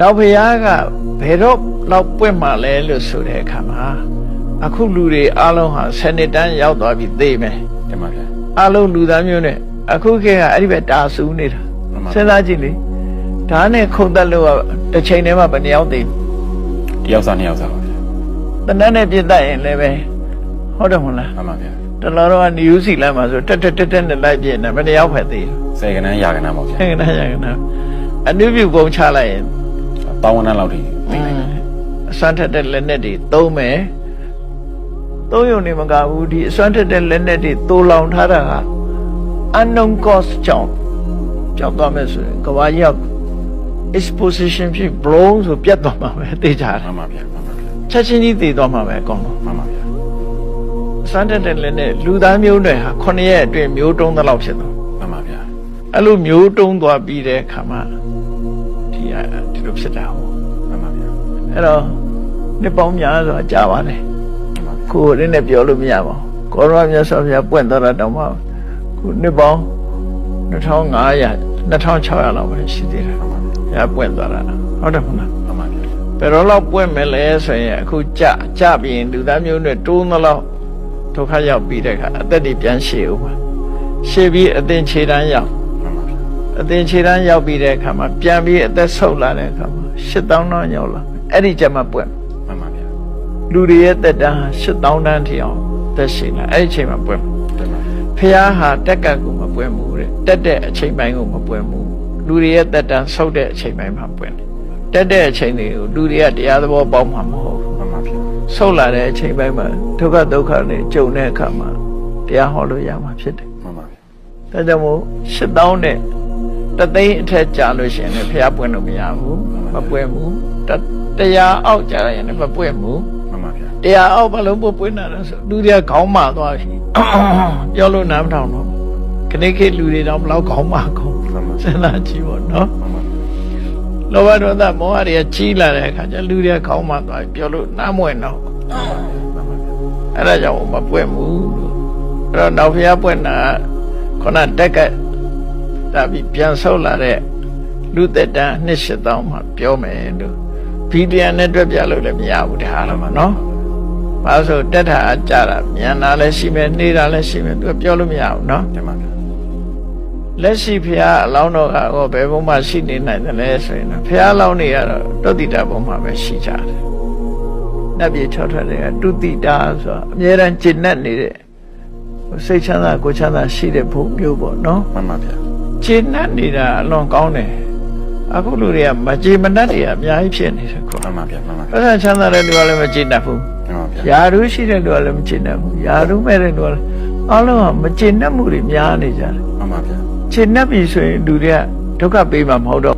နောက်ဖရာကဘယ်တော့လောက်ပွင့်မှလဲလို့ဆိုတဲ့အခါမှာအခုလူတွေအလုံးဟာစနစ်တန်းရောက်သွားပြီသိမယ်တင်ပါဗျာအလုံးလူသားမျိုးနဲ့အခုခေတ်ကအဲ့ဒီဘက်တာဆူနေတာမှန်ပါစဉ်းစားကြည့်လေဒါနဲ့ခုန်တက်လို့ကတစ်ချိန်တည်းမှာဘယ်နှယောက်သိတယောက်စားနှစ်ယောက်စားပါဗျာတနက်နဲ့ပြစ်တတ်ရင်လည်းပဲဟုတ်တယ်မဟုတ်လားမှန်ပါဗျာတလောတော့ကနယူးစီလမ်းမှာဆိုတက်တက်တက်တက်နဲ့လိုက်ပြစ်နေဘယ်နှယောက်ဖက်သေးစေကနန်းရာကနန်းပါဗျာဟဲ့ကနာရကနာအနုပြုပုံချလိုက်ရင် တောင်းဝနန်းလောက်ထိသိလိုက်တယ်အစွမ်းထက်တဲ့လက်နက်တွေသုံးမယ်သုံးရုံနေမကဘူးဒီအစွမ်းထက်တဲ့လက်နက်တွေတိုးလောင်ထားတာက unknown cost ကြောင့်ကြောက်သွားမယ်ဆိုရင်ကဘာကြီးက exposition ဖြစ် blow ဆိုပြတ်သွားမှာပဲသိကြတယ်မှန်ပါဗျာမှန်ပါဗျာချက်ချင်းကြီးသိသွားမှာပဲအကောင်လုံးမှန်ပါဗျာအစွမ်းထက်တဲ့လက်နက်လူသားမျိုးတွေဟာ9ရက်အတွင်းမျိုးတုံးသလောက်ဖြစ်သွားမှန်ပါဗျာအဲ့လိုမျိုးတုံးသွားပြီးတဲ့အခါမှာ ဒီအဒီလိုဖြစ်တာဟုတ်မှန်ပါဗျာအဲ့တော့နှစ်ပေါင်းများစွာကြာပါတယ်မှန်ပါဗျာကိုယ်ရင်းနဲ့ပြောလို့မရပါဘူးကောရမမြတ်စွာဘုရားပွင့်တော်တာတောင်မှခုနှစ်ပေါင်း2500 2600လောက်ပဲရှိသေးတယ်မှန်ပါဗျာဘုရားပွင့်သွားတာဟုတ်တယ်မဟုတ်လားမှန်ပါဗျာဘယ်တော့လောက်ပွင့်မယ်လဲဆိုရင်အခုကြကြပြီးရင်လူသားမျိုးနဲ့တိုးသလောက်ဒုက္ခရောက်ပြီးတဲ့အခါအသက်တွေပြန်ရှည်ဦးပါရှည်ပြီးအသင်ခြေတန်းရောက်မှန်ပါဗျာ အသင်ခြေတန်းရောက်ပြီးတဲ့အခါမှာပြန်ပြီးအသက်ဆုပ်လာတဲ့အခါမှာ8000တော့ရောက်လာအဲ့ဒီကျမှပွင့်မှန်ပါဗျာလူတွေရဲ့တက်တန်း8000တန်းထီအောင်သက်ရှိလာအဲ့ဒီအချိန်မှာပွင့်တင်ပါဗျာဖះဟာတက်ကတ်ကိုမပွင့်ဘူးတဲ့တက်တဲ့အချိန်ပိုင်းကိုမပွင့်ဘူးလူတွေရဲ့တက်တန်းဆုပ်တဲ့အချိန်ပိုင်းမှာပွင့်တယ်တက်တဲ့အချိန်တွေကိုလူတွေကတရားသဘောပေါက်မှာမဟုတ်ဘူးမှန်ပါဗျာဆုပ်လာတဲ့အချိန်ပိုင်းမှာဒုက္ခဒုက္ခတွေကြုံတဲ့အခါမှာတရားဟောလို့ရမှာဖြစ်တယ်မှန်ပါဗျာဒါကြောင့်မို့8000နဲ့ တသိန်းအထက်ကြာလို့ရှိရင်လည်းဖះပွင့်လို့မရဘူးမပွင့်ဘူးတတရားအောက်ကြာရင်လည်းမပွင့်ဘူးမှန်ပါဗျာတရားအောက်ဘလုံးပွပွင့်တာလဲဆိုလူတွေကခေါင်းမာသွားပြီပြောလို့နားမထောင်တော့ခဏခေတ်လူတွေတော့ဘလောက်ခေါင်းမာခေါင်းမှန်ပါစဉ်းစားကြည့်ပေါ့နော်မှန်ပါလောဘဒေါသမောဟတွေကကြီးလာတဲ့အခါကျလူတွေကခေါင်းမာသွားပြီပြောလို့နားမဝင်တော့မှန်ပါဗျာအဲ့ဒါကြောင့်မပွင့်ဘူးလို့အဲ့တော့နောက်ဖျားပွင့်တာခုနတက်က ဒါပြီးပြန်ဆုပ်လာတဲ့လူသက်တန်းနှစ်ရှစ်တောင်းမှပြောမယ်လို့ဗီဒီယိုနဲ့တွေ့ပြလို့လည်းမရဘူးဒါတော့မနော်။ဘာလို့ဆိုတက်တာအကြတာမြန်တာလည်းရှိမယ်နှေးတာလည်းရှိမယ်သူကပြောလို့မရဘူးနော်တင်ပါဗျာ။လက်ရှိဖះအလောင်းတော်ကဟောဘယ်ဘုံမှရှိနေနိုင်တယ်လဲဆိုရင်ဖះအလောင်းတွေကတော့တုတ်တိတာဘုံမှာပဲရှိကြတယ်။နတ်ပြည်၆ထွက်တွေကတုတိတာဆိုတာအမြဲတမ်းကျင့်တတ်နေတဲ့စိတ်ချမ်းသာကိုယ်ချမ်းသာရှိတဲ့ဘုံမျိုးပေါ့နော်မှန်ပါဗျာ။ ကျင့်တတ်နေတာအလွန်ကောင်းတယ်။အခုလူတွေကမကြေမနတ်တွေကအများကြီးဖြစ်နေတယ်ခုမှန်ပါဗျာမှန်ပါဗျာ။အဲ့ဒါချမ်းသာတဲ့လူကလည်းမကျင့်တတ်ဘူး။မှန်ပါဗျာယာရုရှိတဲ့လူကလည်းမကျင့်တတ်ဘူးယာရုမဲ့တဲ့လူကလည်းအလုံးကမကျင့်တတ်မှုတွေများနေကြတယ်မှန်ပါဗျာကျင့်တတ်ပြီဆိုရင်လူတွေကဒုက္ခပေးမှာမဟုတ်တော့